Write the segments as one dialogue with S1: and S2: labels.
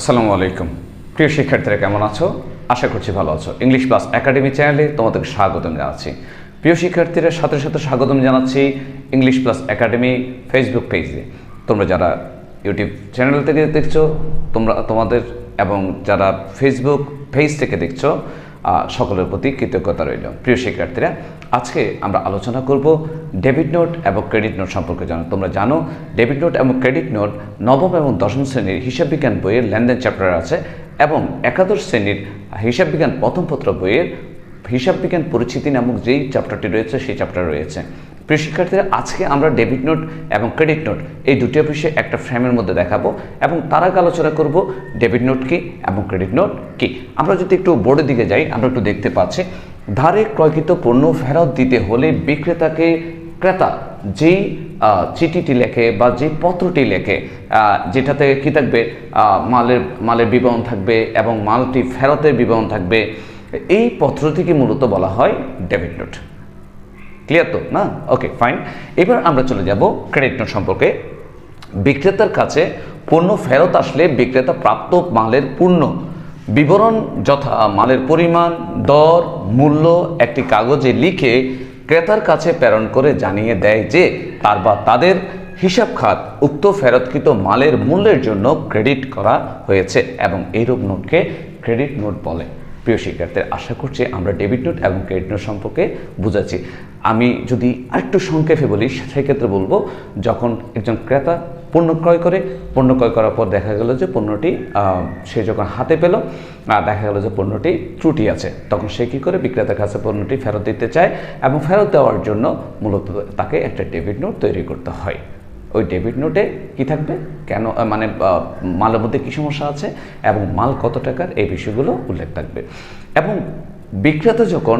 S1: আসসালামু আলাইকুম। প্রিয় শিক্ষার্থীরা, কেমন আছো? আশা করছি ভালো আছো। ইংলিশ ক্লাস একাডেমি চ্যানেলে তোমাদের স্বাগতম জানাচ্ছি। প্রিয় শিক্ষার্থীরা, সাথে সাথে স্বাগতম জানাচ্ছি ইংলিশ প্লাস একাডেমি ফেসবুক পেজে তোমরা যারা ইউটিউব চ্যানেল থেকে দেখছ, তোমরা, তোমাদের এবং যারা ফেসবুক পেজ থেকে দেখছ সকলের প্রতি কৃতজ্ঞতা রইল। প্রিয় শিক্ষার্থীরা, আজকে আমরা আলোচনা করব ডেবিট নোট এবং ক্রেডিট নোট সম্পর্কে জানো তোমরা জানো, ডেবিট নোট এবং ক্রেডিট নোট নবম এবং দশম শ্রেণির হিসাববিজ্ঞান বইয়ের লেনদেন চ্যাপ্টার আছে এবং একাদশ শ্রেণির হিসাববিজ্ঞান প্রথম পত্র বইয়ের হিসাববিজ্ঞান পরিচিতি নামক যেই চ্যাপ্টারটি রয়েছে, সেই চ্যাপ্টার রয়েছে। প্রিয় শিক্ষার্থীরা আজকে আমরা ডেবিট নোট এবং ক্রেডিট নোট এই দুটি বিষয়ে একটা ফ্রেমের মধ্যে দেখাবো এবং তার আগে আলোচনা করব ডেবিট নোট কি এবং ক্রেডিট নোট কি। আমরা যদি একটু বোর্ডের দিকে যাই, আমরা একটু দেখতে পাচ্ছি, ধারে ক্রয়কৃত পণ্য ফেরত দিতে হলে বিক্রেতাকে ক্রেতা যেই চিঠিটি লেখে বা যে পত্রটি লেখে যেটাতে কি থাকবে মালের মালের বিবরণ থাকবে এবং মালটি ফেরতের বিবরণ থাকবে, এই পত্রটিকে মূলত বলা হয় ডেবিট নোট ক্লিয়ার তো? না? ওকে ফাইন এবার আমরা চলে যাব ক্রেডিট নোট সম্পর্কে। বিক্রেতার কাছে পণ্য ফেরত আসলে বিক্রেতা প্রাপ্ত মালের পূর্ণ বিবরণ যথা মালের পরিমাণ, দর, মূল্য একটি কাগজে লিখে ক্রেতার কাছে প্রেরণ করে জানিয়ে দেয় যে তার বা তাদের হিসাব খাত উক্ত ফেরতকৃত মালের মূল্যের জন্য ক্রেডিট করা হয়েছে এবং এইরূপ নোটকে ক্রেডিট নোট বলে। প্রিয় শিক্ষার্থীরা, আশা করছি আমরা ডেবিট নোট এবং ক্রেডিট নোট সম্পর্কে বুঝাচ্ছি আমি যদি আরেকটু সংক্ষেপে বলি সেক্ষেত্রে বলব, যখন একজন ক্রেতা পণ্য ক্রয় করে, পণ্য ক্রয় করার পর দেখা গেল যে পণ্যটি সে যখন হাতে পেল দেখা গেল যে পণ্যটি ত্রুটি আছে, তখন সে কী করে বিক্রেতার কাছে পণ্যটি ফেরত দিতে চায় এবং ফেরত দেওয়ার জন্য মূলত তাকে একটা ডেবিট নোট তৈরি করতে হয়। ওই ডেবিট নোটে কি থাকবে? কেন মানে মালের মধ্যে কী সমস্যা আছে এবং মাল কত টাকার এই বিষয়গুলো উল্লেখ থাকবে। এবং বিক্রেতা যখন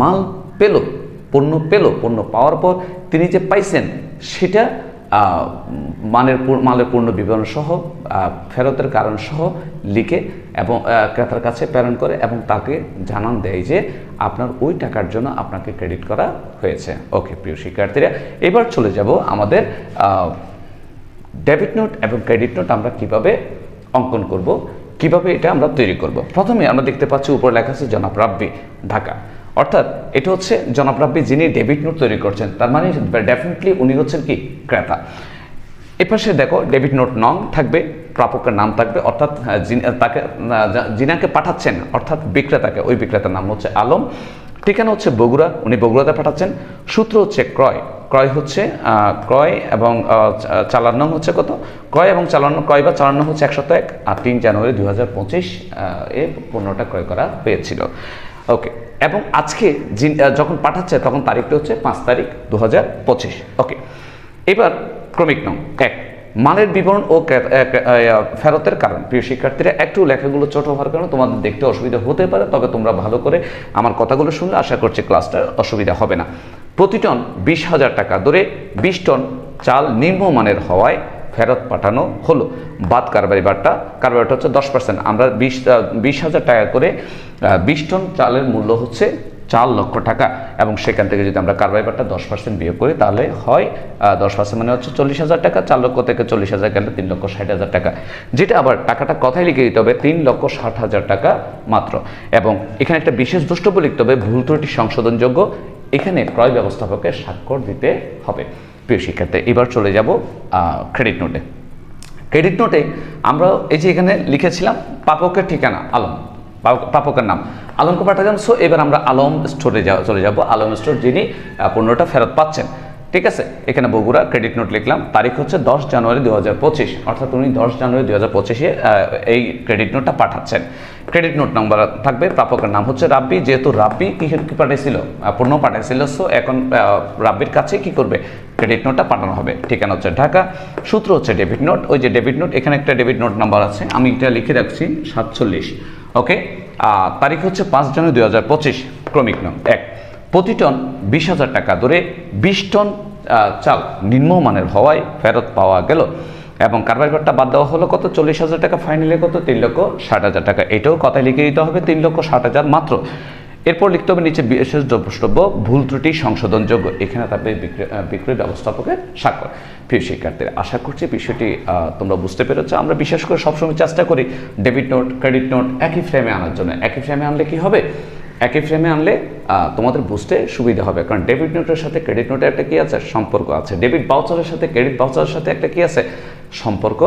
S1: মাল পেল, পণ্য পেল, পণ্য পাওয়ার পর তিনি যে পাইছেন, সেটা মানের মালের পূর্ণ বিবরণ সহ ফেরতের কারণ সহ লিখে এবং ক্রেতার কাছে প্রেরণ করে এবং তাকে জানান দেয় যে আপনার ওই টাকার জন্য আপনাকে ক্রেডিট করা হয়েছে। ওকে, প্রিয় শিক্ষার্থীরা, এবার চলে যাব আমাদের ডেবিট নোট এবং ক্রেডিট নোট আমরা কীভাবে অঙ্কন করব, কীভাবে এটা আমরা তৈরি করব। প্রথমে আমরা দেখতে পাচ্ছি উপরে লেখা আছে জনাব রাব্বি, ঢাকা। অর্থাৎ এটা হচ্ছে জনাব রাব্বি যিনি ডেবিট নোট তৈরি করছেন তার মানে ডেফিনেটলি উনি হচ্ছেন কি? ক্রেতা। এপাশে দেখো ডেবিট নোট নং থাকবে প্রাপকের নাম থাকবে অর্থাৎ তাকে যিনাকে পাঠাচ্ছেন অর্থাৎ বিক্রেতাকে ওই বিক্রেতার নাম হচ্ছে আলম। ঠিকানা হচ্ছে বগুড়া উনি বগুড়াতে পাঠাচ্ছেন। সূত্র হচ্ছে ক্রয়। ক্রয় হচ্ছে ক্রয় এবং আহ, চা- চালান নং হচ্ছে কত? ক্রয় এবং চালান ক্রয় বা চালান হচ্ছে একশত এক। আর তিন জানুয়ারি দুই হাজার পঁচিশ এ পণ্যটা ক্রয় করা হয়েছিল। ওকে এবং আজকে যখন পাঠাচ্ছে, তখন তারিখটা হচ্ছে পাঁচ তারিখ দু হাজার পঁচিশ। ওকে এবার ক্রমিক নং এক। মানের বিবরণ ও ফেরতের কারণ। প্রিয় শিক্ষার্থীরা, একটু লেখাগুলো ছোট হওয়ার কারণে তোমাদের দেখতে অসুবিধা হতে পারে, তবে তোমরা ভালো করে আমার কথাগুলো শুনলে আশা করছি ক্লাসটা অসুবিধা হবে না। প্রতি টন বিশ হাজার টাকা ধরে বিশ টন চাল নিম্নমানের হওয়ায় ফেরত পাঠানো হলো। বাদ কারবারি বারটা কারবারিটা হচ্ছে দশ পার্সেন্ট আমরা বিশ বিশ হাজার টাকা করে বিশ টন চালের মূল্য হচ্ছে চার লক্ষ টাকা। এবং সেখান থেকে যদি আমরা কারবাই বারটা দশ পার্সেন্ট বিয়োগ করি, তাহলে হয় দশ পার্সেন্ট মানে হচ্ছে চল্লিশ হাজার টাকা, চার লক্ষ থেকে চল্লিশ হাজার গেলে তিন লক্ষ ষাট হাজার টাকা। যেটা আবার টাকাটা কথায় লিখে দিতে হবে, তিন লক্ষ ষাট হাজার টাকা মাত্র। এবং এখানে একটা বিশেষ দ্রষ্টব্য লিখতে হবে, ভুল ত্রুটি সংশোধনযোগ্য। এখানে ক্রয় ব্যবস্থাপকের স্বাক্ষর দিতে হবে। প্রিয় শিক্ষার্থী, এবার চলে যাব ক্রেডিট নোটে ক্রেডিট নোটে আমরা এই যে এখানে লিখেছিলাম, পাপকের ঠিকানা, আলম। পাপকের নাম। আলমকে পাঠালাম সো এবার আমরা আলম স্টোরে চলে যাব। আলম স্টোর যিনি পণ্যটা ফেরত পাচ্ছেন। ঠিক আছে? এখানে বগুড়া ক্রেডিট নোট লিখলাম। তারিখ হচ্ছে দশ জানুয়ারি দু হাজার পঁচিশ। অর্থাৎ উনি দশ জানুয়ারি দু হাজার পঁচিশে এই ক্রেডিট নোটটা পাঠাচ্ছেন। ক্রেডিট নোট নাম্বার থাকবে, প্রাপকের নাম হচ্ছে রাব্বি। যেহেতু রাব্বি কি কি পাঠিয়েছিল? পণ্য পাঠিয়েছিল সো এখন রাব্বির কাছে কি করবে? ক্রেডিট নোটটা পাঠানো হবে। ঠিকানা হচ্ছে ঢাকা। সূত্র হচ্ছে ডেবিট নোট ওই যে ডেবিট নোট এখানে একটা ডেবিট নোট নাম্বার আছে। আমি এটা লিখে রাখছি, সাতচল্লিশ। ওকে তারিখ হচ্ছে পাঁচ জানুয়ারি দু হাজার পঁচিশ, ক্রমিক নং এক। প্রতি টন বিশ হাজার টাকা ধরে বিশ টন চাল নিম্নমানের হওয়ায় ফেরত পাওয়া গেল। এবং কারবার কারবারটা বাদ দেওয়া হলো কত? চল্লিশ হাজার টাকা ফাইনালে কত? তিন লক্ষ ষাট হাজার টাকা। এটাও কথায় লিখে দিতে হবে, তিন লক্ষ ষাট হাজার মাত্র। এরপর লিখতে হবে নিচে বিশেষ দ্রষ্টব্য ভুল ত্রুটি সংশোধনযোগ্য এখানে থাকবে বিক্রয় ব্যবস্থাপকের স্বাক্ষর। প্রিয় শিক্ষার্থীরা, আশা করছি বিষয়টি তোমরা বুঝতে পেরেছ। আমরা বিশেষ করে সবসময় চেষ্টা করি ডেবিট নোট ক্রেডিট নোট একই ফ্রেমে আনার জন্য। একই ফ্রেমে আনলে কি হবে? একই ফ্রেমে আনলে তোমাদের বুঝতে সুবিধা হবে। কারণ ডেবিট নোটের সাথে ক্রেডিট নোটের একটা কি আছে? সম্পর্ক আছে। ডেবিট বাউচারের সাথে ক্রেডিট বাউচারের সাথে একটা কি আছে? সম্পর্ক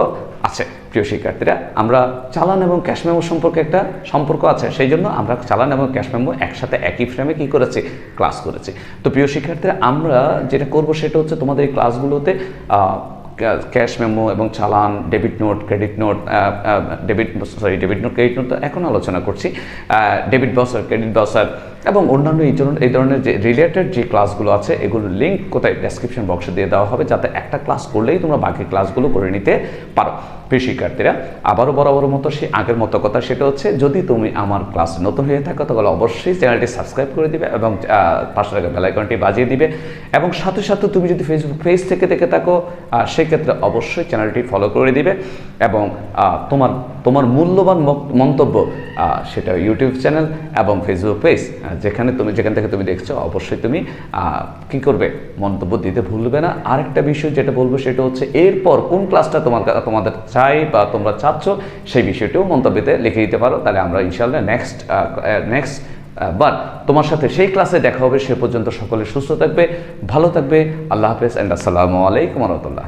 S1: আছে। প্রিয় শিক্ষার্থীরা, আমরা চালান এবং ক্যাশ মেমো সম্পর্কে একটা সম্পর্ক আছে। সেই জন্য আমরা চালান এবং ক্যাশ মেমো একসাথে একই ফ্রেমে কি করেছি? ক্লাস করেছি। তো প্রিয় শিক্ষার্থীরা, আমরা যেটা করব সেটা হচ্ছে তোমাদের এই ক্লাসগুলোতে ক্যাশ মেমো এবং চালান debit note credit note debit sorry debit note credit note তো এখন আলোচনা করছি। ডেবিট বসার ক্রেডিট বাউসার এবং অন্যান্য এই ধরনের এই ধরনের যে রিলেটেড যে ক্লাসগুলো আছে, এগুলোর লিঙ্ক কোথায় ডেসক্রিপশন বক্সে দিয়ে দেওয়া হবে, যাতে একটা ক্লাস করলেই তোমরা বাকি ক্লাসগুলো করে নিতে পারো। প্রিয় শিক্ষার্থীরা, আবারও বরাবর মতো সেই আগের মতো কথা, সেটা হচ্ছে যদি তুমি আমার ক্লাস নতুন হয়ে থাকো, তাহলে অবশ্যই চ্যানেলটি সাবস্ক্রাইব করে দিবে এবং পাশে থাকা বেলাইকনটি বাজিয়ে দিবে। এবং সাথে সাথে তুমি যদি ফেসবুক পেজ থেকে দেখে থাকো সেক্ষেত্রে অবশ্যই চ্যানেলটি ফলো করে দিবে এবং তোমার তোমার মূল্যবান মন্তব্য সেটা ইউটিউব চ্যানেল এবং ফেসবুক পেজ যেখানে তুমি, যেখান থেকে তুমি দেখছ, অবশ্যই তুমি কি করবে? মন্তব্য দিতে ভুলবে না। আরেকটা বিষয় যেটা বলব, সেটা হচ্ছে এরপর কোন ক্লাসটা তোমার তোমাদের চাই বা তোমরা চাচ্ছ, সেই বিষয়টিও মন্তব্যতে লিখে দিতে পারো। তাহলে আমরা ইনশাল্লাহ নেক্সট নেক্সট বাট তোমার সাথে সেই ক্লাসে দেখা হবে, সে পর্যন্ত সকলে সুস্থ থাকবে, ভালো থাকবে। আল্লাহ হাফেজ অ্যান্ড আসসালামু আলাইকুম রহমতুল্লাহ।